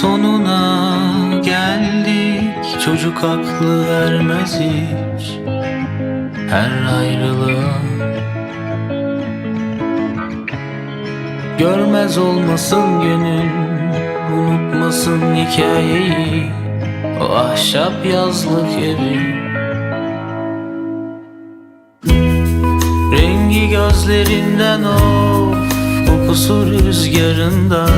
Sonuna geldik. Çocuk aklı ermez hiç Her ayrılığa. Görmez olmasın gönül Unutmasın hikayeyi. O ahşap yazlık evi. Rengi gözlerinden of Kokusu rüzgarından.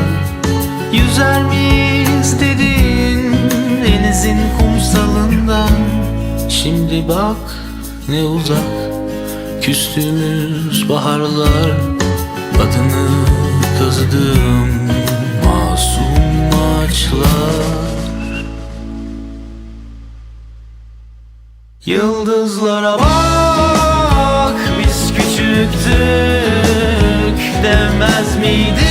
Yüzer miyiz dedin Denizin kumsalından Şimdi bak ne uzak Küstüğümüz baharlar. Adını kazıdığım masum ağaçlar. Yıldızlara bak biz küçüktük demez miydin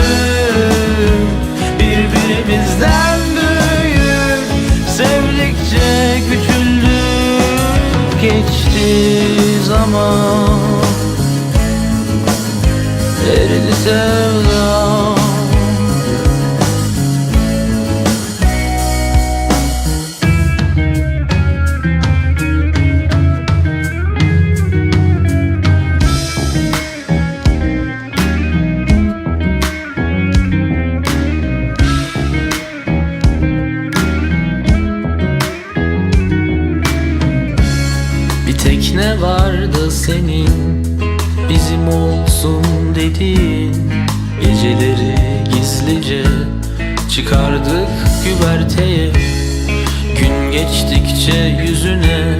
büyüktük birbirimizden büyük Sevdikçe küçüldük geçti zaman. Eridi Tekne vardı senin? Bizim olsun dediğin Geceleri gizlice Çıkardık güverteye. Gün geçtikçe yüzüne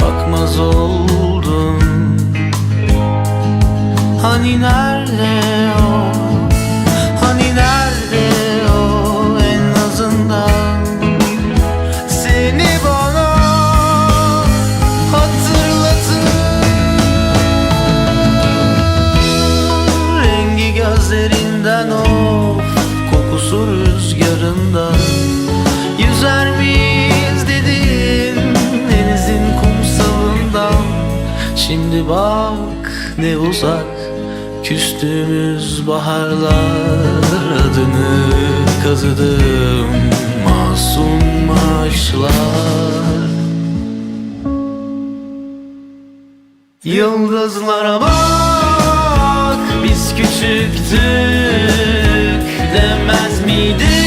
Bakmaz oldum. Hani nerede gözlerinden of Kokusu rüzgarından Yüzer miyiz dedin Denizin kumsalından Şimdi bak ne uzak Küstüğümüz baharlar Adını kazıdım. Masum ağaçlar. Yıldızlara bak biz küçüktük need